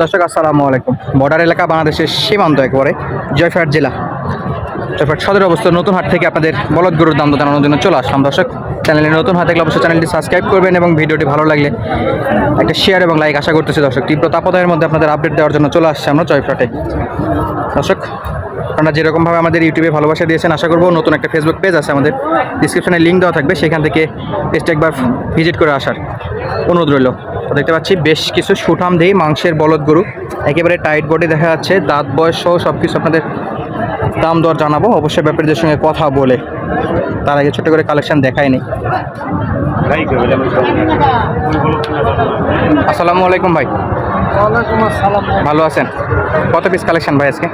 দর্শক, আসসালামু আলাইকুম। বর্ডার এলাকা বাংলাদেশের সীমান্ত একেবারে, জয়ফাট জেলা। জয়ফাট সদর অবস্থা নতুন হাট থেকে আপনাদের বলদ গরুর দাম জানানোর জন্য চলে আসলাম। দর্শক চ্যানেলে নতুন হাট থাকলে অবশ্যই চ্যানেলটি সাবস্ক্রাইব করবেন এবং ভিডিওটি ভালো লাগলে একটা শেয়ার এবং লাইক আশা করতেছি দর্শক, তীব্র তাপদায়ের মধ্যে আপনাদের আপডেট দেওয়ার জন্য চলে আসছে আমরা জয়ফাটে। দর্শক, আপনারা যেরকমভাবে আমাদের ইউটিউবে ভালোবাসা দিয়েছেন, আশা করব নতুন একটা ফেসবুক পেজ আছে আমাদের ডিসক্রিপশনে লিঙ্ক দেওয়া থাকবে, সেখান থেকে পেজটা একবার ভিজিট করে আসার। অনুরোধ রইল। দেখতে পাচ্ছি বেশ কিছু সুঠাম দেই মাংসের বলদ গরু। একেবারে টাইট বডি দেখা যাচ্ছে দাঁত বয়স সহ সব কিছু আপনাদের দাম দর জানাব। অবশ্যই ব্যাপারীদের সঙ্গে কথা বলে। তার আগে ছোটো করে কালেকশন দেখায়নি আসসালামু আলাইকুম ভাই। ভালো আছেন? কত পিস কালেকশন ভাই আজকে?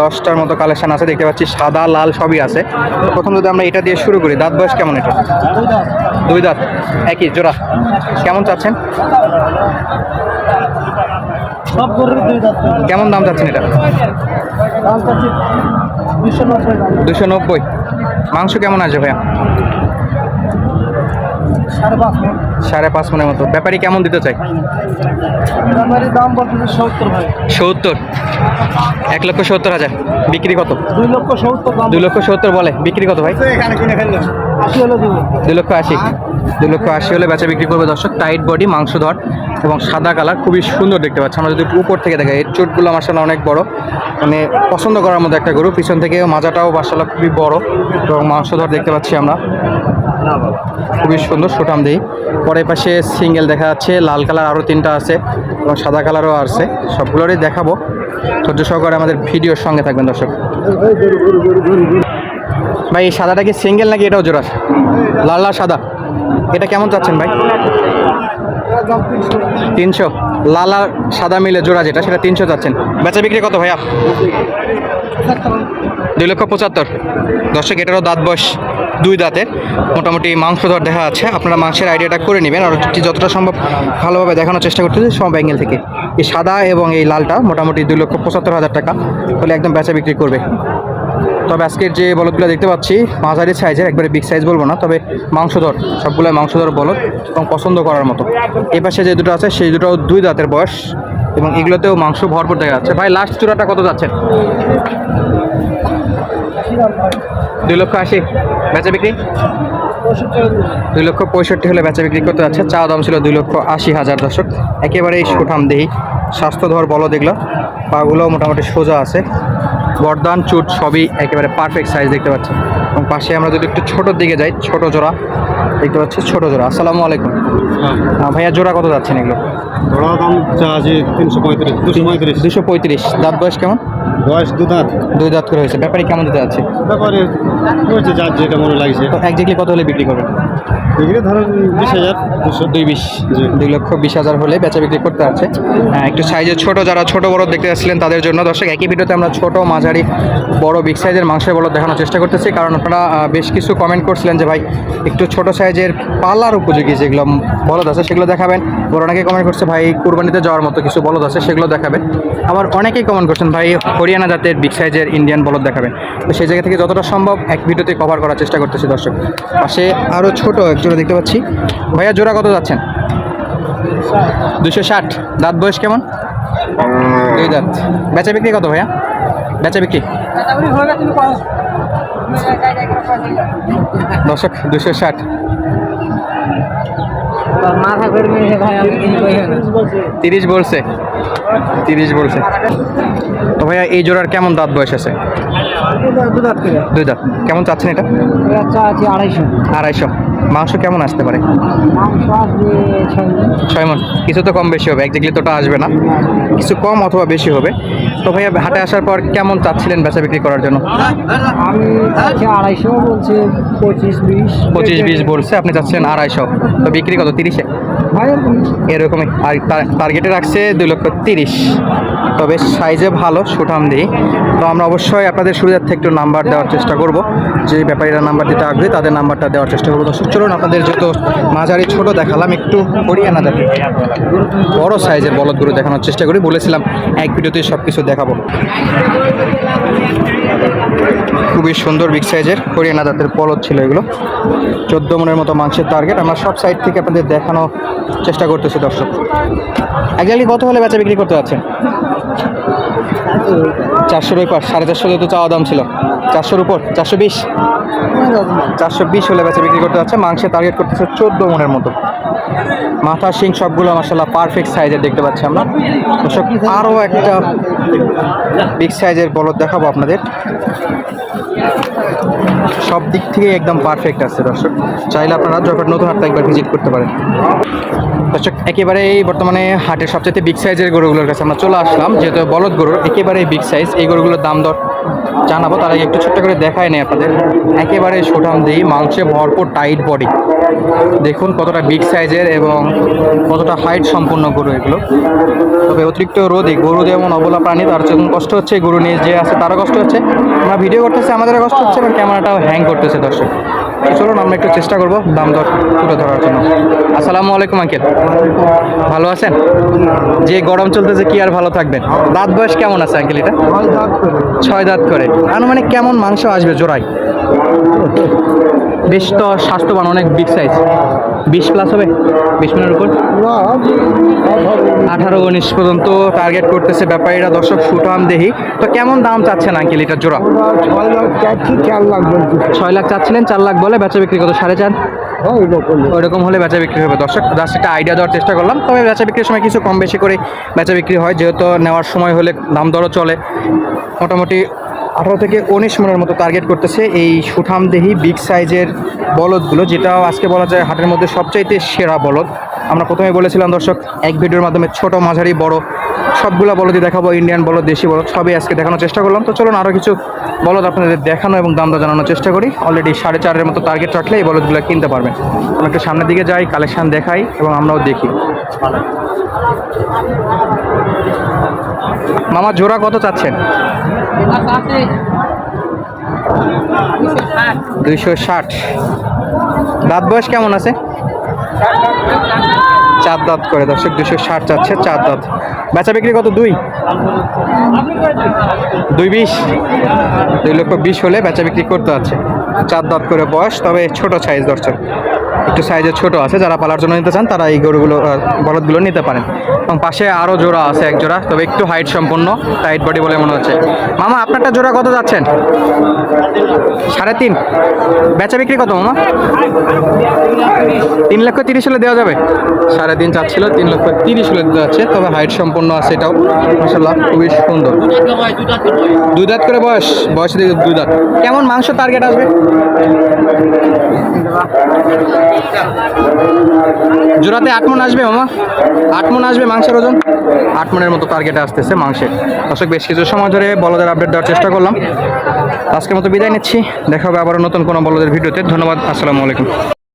দশটার মতো। কালেকশন আছে দেখতে পাচ্ছি সাদা লাল সবই আছে। প্রথম যদি আমরা এটা দিয়ে শুরু করি দাঁত বয়স কেমন এটা? দুই দাঁত। একই জোড়া। কেমন চাচ্ছেন? কেমন দাম চাচ্ছেন এটা? দুশো নব্বই মাংস কেমন আছে ভাইয়া? সাড়ে পাঁচ। মণ। সাড়ে পাঁচ মনের মতো। ব্যাপারী কেমন দিতে চাই? দাম সত্তর ভাই। সত্তর? এক লক্ষ সত্তর হাজার। বিক্রি কত? দুই লক্ষ সত্তর দুই লক্ষ সত্তর বলে। বিক্রি কত ভাই? এখানে কিনে ফেলল আশি হলে দিব। দুই লক্ষ আশি। দুই লক্ষ আশি হলে বেচা বিক্রি করবে দর্শক। টাইট বডি মাংস ধর এবং সাদা কালার। খুবই সুন্দর দেখতে পাচ্ছি। আমরা যদি উপর থেকে দেখাই এর চোটগুলো মার্শাল অনেক বড়। মানে পছন্দ করার মতো একটা গরু। পিছন থেকে মাজাটাও মার্শাল খুবই বড়। এবং মাংস ধর দেখতে পাচ্ছি আমরা। খুবই সুন্দর সুঠাম দিই পরের পাশে সিঙ্গেল দেখা যাচ্ছে, লাল কালার আরও তিনটা আছে এবং সাদা কালারও আছে। সবগুলোরই দেখাবো। ধৈর্য সহকারে আমাদের ভিডিওর সঙ্গে থাকবেন, দর্শক। ভাই, এই সাদাটা কি সিঙ্গেল নাকি এটাও জোড়া? লাল লাল সাদা? এটা কেমন চাচ্ছেন ভাই? তিনশো। লাল আর সাদা মিলে জোড়া যেটা, সেটা তিনশো চাচ্ছেন। বেচা বিক্রি কত ভাইয়া? দুই লক্ষ পঁচাত্তর। দর্শক, এটারও দাঁত বয়স দুই দাঁতের, মোটামুটি মাংস ধর দেখা আছে আপনারা মাংসের আইডিয়াটা করে নেবেন। আর যতটা সম্ভব ভালোভাবে দেখানোর চেষ্টা করতেছি সব অ্যাঙ্গেল থেকে। এই সাদা এবং এই লালটা মোটামুটি দুই লক্ষ পঁচাত্তর হাজার টাকা হলে একদম বেচা বিক্রি করবে। তবে আজকের যে বলদগুলো দেখতে পাচ্ছি, মাঝারি সাইজের একবারে বিগ সাইজ বলব না, তবে মাংসধর সবগুলোই মাংসধর বলদ এবং পছন্দ করার মতো। এ পাশে যে দুটো আছে, সেই দুটো দুই দাঁতের বয়স। এবং এগুলোতেও মাংস ভরপুর দেখা যাচ্ছে। ভাই লাস্ট চূড়াটা কত যাচ্ছে? দুই লক্ষ আশি। বেচা বিক্রি? দুই লক্ষ পঁয়ষট্টি হলে বেচা বিক্রি করতে যাচ্ছে। চা দাম ছিল দুই লক্ষ আশি হাজার দশক একেবারেই সুঠাম দেহি। স্বাস্থ্যধর বলো দেখল পাগুলো মোটামুটি সোজা আছে। বর্দান চুট সবই একেবারে পারফেক্ট সাইজ দেখতে পাচ্ছি এবং পাশে আমরা যদি একটু ছোটোর দিকে যাই ছোট জোড়া দেখতে পাচ্ছি ছোট জোড়া। আসসালামু আলাইকুম। ভাইয়া জোড়া কত যাচ্ছেন এগুলো? দাম আছে তিনশো পঁয়ত্রিশ দুশো পঁয়ত্রিশ। দুশো পঁয়ত্রিশ। দাঁত বয়স কেমন? বয়স দু দাঁত। দুই দাঁত করে হয়েছে। ব্যাপারে কেমন দিতে যাচ্ছে? ব্যাপারে হয়েছে যার যেটা মনে লাগছে। তো একজাক্টলি কত হলে বিক্রি করবেন? এগুলো ধরেন বিশ হাজার? দুশো দুই বিশ। দুই লক্ষ বিশ হাজার হলে বেচা বিক্রি করতে আছে। হ্যাঁ, একটু সাইজের ছোট যারা ছোট বড় দেখতে যাচ্ছিলেন তাদের জন্য। দর্শক একই ভিডিওতে আমরা ছোট মাঝারি বড় বিগ সাইজের মাংসের বড় দেখানোর চেষ্টা করতেছি। কারণ আপনারা বেশ কিছু কমেন্ট করছিলেন যে ভাই একটু ছোট সাইজের পাল্লার উপযোগী যেগুলো বলদ আছে সেগুলো দেখাবেন। আবার অনেকে কমেন্ট করছে ভাই কুরবানিতে যাওয়ার মতো কিছু বলদ আছে সেগুলো দেখাবেন। আবার অনেকেই কমেন্ট করছেন ভাই হরিয়ানা জাতের বিগ সাইজের ইন্ডিয়ান বলদ দেখাবেন। তো সেই জায়গা থেকে যতটা সম্ভব এক ভিডিওতে কভার করার চেষ্টা করতেছি দর্শক। পাশে আরও ছোট একজোড়া দেখতে পাচ্ছি। ভাইয়া জোড়া কত যাচ্ছেন? দুশো ষাট। দাঁত বয়স কেমন? দুই দাঁত। বেচা বিক্রি কত ভাইয়া? বেচা বিক্রি? দর্শক দুশো ষাট। তিরিশ বলছে। তিরিশ বলছে। তো ভাইয়া এই জোড়ার কেমন দাঁত বয়স আছে? দুই দাঁত। কেমন চাচ্ছেন এটা? আড়াইশো। আড়াইশো। মাংস কেমন আসতে পারে? মাংস ছয় মন। কিছু তো কম বেশি হবে এক একজাক্টলি তোটা আসবে না। কিছু কম অথবা বেশি হবে। তো ভাইয়া হাটে আসার পর কেমন চাচ্ছিলেন বেচা বিক্রি করার জন্য? আমি আড়াইশো বলছে পঁচিশ বিশ। পঁচিশ বিশ বলছে আপনি চাচ্ছেন আড়াইশো। তো বিক্রি কত তিরিশে? এরকমই আর টার্গেটে রাখছে দুই লক্ষ তিরিশ। তবে সাইজে ভালো সুঠাম দিই তো আমরা অবশ্যই আপনাদের সুবিধার্থে একটু নাম্বার দেওয়ার চেষ্টা করব। যে ব্যাপারীরা নাম্বার দিতে আগ্রহী, তাদের নাম্বারটা দেওয়ার চেষ্টা করব। দর্শক, চলুন আপনাদের যত মাঝারি ছোট দেখালাম, একটু হরিয়ানা দেখি বড় সাইজের বলদগুলো দেখানোর চেষ্টা করি। বলেছিলাম, এক ভিডিওতে সব কিছু দেখাবো। খুবই সুন্দর বিগ সাইজের হরিয়ানা জাতের বলদ ছিল এগুলো। চোদ্দ মনের মতো মাংসের টার্গেট আমরা সব সাইড থেকে আপনাদের দেখানো চেষ্টা করতেছি, দর্শক। একজালি কত হলে বেচা বিক্রি করতে যাচ্ছেন? চারশোর ওই পার, সাড়ে চারশো তো চাওয়া দাম ছিল। চারশোর উপর, চারশো বিশ? চারশো বিশ হলে বেচা বিক্রি করতে যাচ্ছে। মাংসের টার্গেট করতেছে চোদ্দ মনের মতো। মাথা, শিং সবগুলো মাসাল্লাহ পারফেক্ট সাইজের দেখতে পাচ্ছি আমরা। আরও একটা বিগ সাইজের বলদ দেখাবো আপনাদের। সব দিক থেকে একদম পারফেক্ট আছে দর্শক। চাইলে আপনারা যখন নতুন হাটটা একবার ভিজিট করতে পারেন। দর্শক, একেবারে এই বর্তমানে হাটের সবচেয়ে বিগ সাইজের গরুগুলোর কাছে আমরা চলে আসলাম। যেহেতু বলদ গরুর একেবারে বিগ সাইজ এই গরুগুলোর দাম দর জানাব, তার আগে একটু ছোট্ট করে দেখায় নেই আপনাদের। একেবারে সোটাম দিই মাংসে ভরপুর টাইট বডি। দেখুন কতটা বিগ সাইজের এবং কতটা হাইট সম্পূর্ণ গরু এগুলো। তবে অতিরিক্ত রোদে, গরু যেমন অবলা প্রাণী, তার যেমন কষ্ট হচ্ছে, গরু নিয়ে যে আছে, তারও কষ্ট হচ্ছে। আমরা ভিডিও করতেছে, আমাদেরও কষ্ট হচ্ছে এবং ক্যামেরাটাও হ্যাং করতেছে দর্শক। চলুন আমরা একটু চেষ্টা করব দাম দর তুলে ধরার জন্য। আসসালামু আলাইকুম আঙ্কেল। ভালো আছেন? যে গরম চলতেছে কি আর ভালো থাকবেন? দাঁত বয়স কেমন আছে আঙ্কেল এটা? ছয় দাঁত করে। আনুমানিক কেমন মাংস আসবে জোড়ায়? বেশ তো স্বাস্থ্যবান অনেক বিগ সাইজ বিশ প্লাস হবে? বিশ মিনিটের উপর? আঠারো উনিশ পর্যন্ত টার্গেট করতেছে ব্যাপারীরা দর্শক সুঠাম দেহি। তো কেমন দাম চাচ্ছেন আঙ্কেল এটার জোড়া? চার লাখ ছয় লাখ চাচ্ছিলেন চার লাখ বলে বেচা বিক্রি কত? সাড়ে চার? ওইরকম হলে বেচা বিক্রি হবে। দর্শক জাস্ট একটা আইডিয়া দেওয়ার চেষ্টা করলাম। তবে বেচা বিক্রির সময় কিছু কম বেশি করে বেচা বিক্রি হয় যেহেতু নেওয়ার সময় হলে দাম দরও চলে। মোটামুটি আঠারো থেকে উনিশ মনের মতো টার্গেট করতেছে এই সুঠামদেহি বিগ সাইজের বলদগুলো, যেটাও আজকে বলা যায় হাটের মধ্যে সবচাইতে সেরা বলদ। আমরা প্রথমে বলেছিলাম, দর্শক, এক ভিডিওর মাধ্যমে ছোট, মাঝারি, বড়, সবগুলো বলদই দেখাবো ইন্ডিয়ান বলদ, দেশি বলদ, সবই আজকে দেখানোর চেষ্টা করলাম। তো চলুন আরও কিছু বলদ আপনাদের দেখানো এবং দাম দর জানানোর চেষ্টা করি। অলরেডি সাড়ে চারের মতো টার্গেট রাখলে এই বলদগুলো কিনতে পারবেন। আমরা একটু সামনের দিকে যাই কালেকশান দেখাই এবং আমরাও দেখি। মামা, জোড়া কত চাচ্ছেন? দুইশো ষাট। দাঁত বয়স কেমন আছে? চার দাঁত করে, দর্শক দুশো ষাট চাচ্ছে, চার দাঁত। বেচা বিক্রি কত, দুই? দুই বিশ। দুই লক্ষ বিশ হলে বেচা বিক্রি করতে আছে। চার দাঁত করে বয়স, তবে ছোট সাইজ দর্শক। একটু সাইজে ছোট আছে, যারা পালার জন্য নিতে চান, তারা এই গরুগুলো বলদগুলো নিতে পারেন। এবং পাশে আরও জোড়া আছে এক জোড়া, তবে একটু হাইট সম্পন্ন টাইট বডি বলে মনে হচ্ছে। মামা, আপনারটা জোড়া কত যাচ্ছেন? সাড়ে তিন। বেচা বিক্রি কত, মামা? তিন লক্ষ তিরিশ হলে দেওয়া যাবে? সাড়ে তিন চাচ্ছিল, তিন লক্ষ তিরিশ হলে দেওয়া যাচ্ছে, তবে হাইট সম্পন্ন আছে এটাও। মাসাল্লাহ খুবই সুন্দর। দুই দাঁত করে বয়স বয়স দুই দাঁত। কেমন মাংস টার্গেট আসবে? জোড়াতে আট মন আসবে, মামা? আট মন আসবে মাংসের ওজন? আট মনের মতো টার্গেটে আসতেছে মাংসের দর্শক, বেশ কিছু সময় ধরে বলদের আপডেট দেওয়ার চেষ্টা করলাম। আজকের মতো বিদায় নিচ্ছি। দেখা হবে আবারও নতুন কোনো বলদের ভিডিওতে। ধন্যবাদ, আসসালামু আলাইকুম।